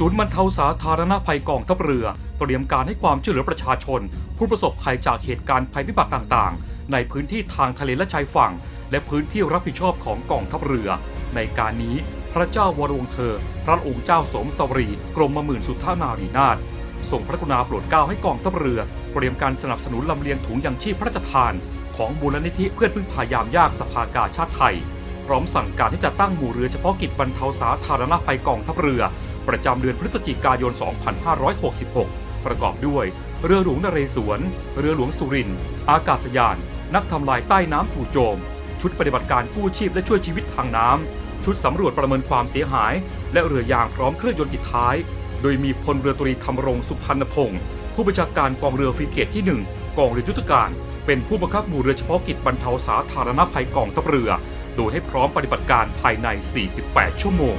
ศูนย์บรรเทาสาธารณภัยกองทัพเรือ เตรียมการให้ความช่วยเหลือประชาชน ผู้ประสบภัยจากเหตุการณ์ภัยพิบัติต่างๆ ในพื้นที่ทางทะเลและชายฝั่ง และพื้นที่รับผิดชอบของกองทัพเรือ ในการนี้พระเจ้าวรวงเธอ พระองค์เจ้าสมสวรี กรมหมื่นสุทธานารีนาถทรงพระกรุณาโปรดเกล้าให้กองทัพเรือ เตรียมการสนับสนุนลำเลียงถุงยังชีพพระราชทาน ของมูลนิธิเพื่อนพึ่งพายามยากสภากาชาติไทย พร้อมสั่งการที่จะตั้งหมู่เรือเฉพาะกิจบรรเทาสาธารณภัยกองทัพเรือ ประจำเดือนพฤศจิกายน 2566 ประกอบด้วย เรือหลวงนเรศวร เรือหลวงสุรินทร์อากาศยาน นักทำลายใต้น้ำจู่โจม ชุดปฏิบัติการกู้ชีพและช่วยชีวิตทางน้ำ ชุดสำรวจประเมินความเสียหาย และเรือยางพร้อมเครื่องยนต์ติดท้าย โดยมีพลเรือตรีธรรมรงสุพรรณพงศ์ผู้บัญชาการกองเรือฟรีเกตที่ 1 กองเรือยุทธการเป็นผู้บังคับหมู่เรือเฉพาะกิจบรรเทาสาธารณภัยกองทัพเรือ โดยให้พร้อมปฏิบัติการภายใน 48 ชั่วโมง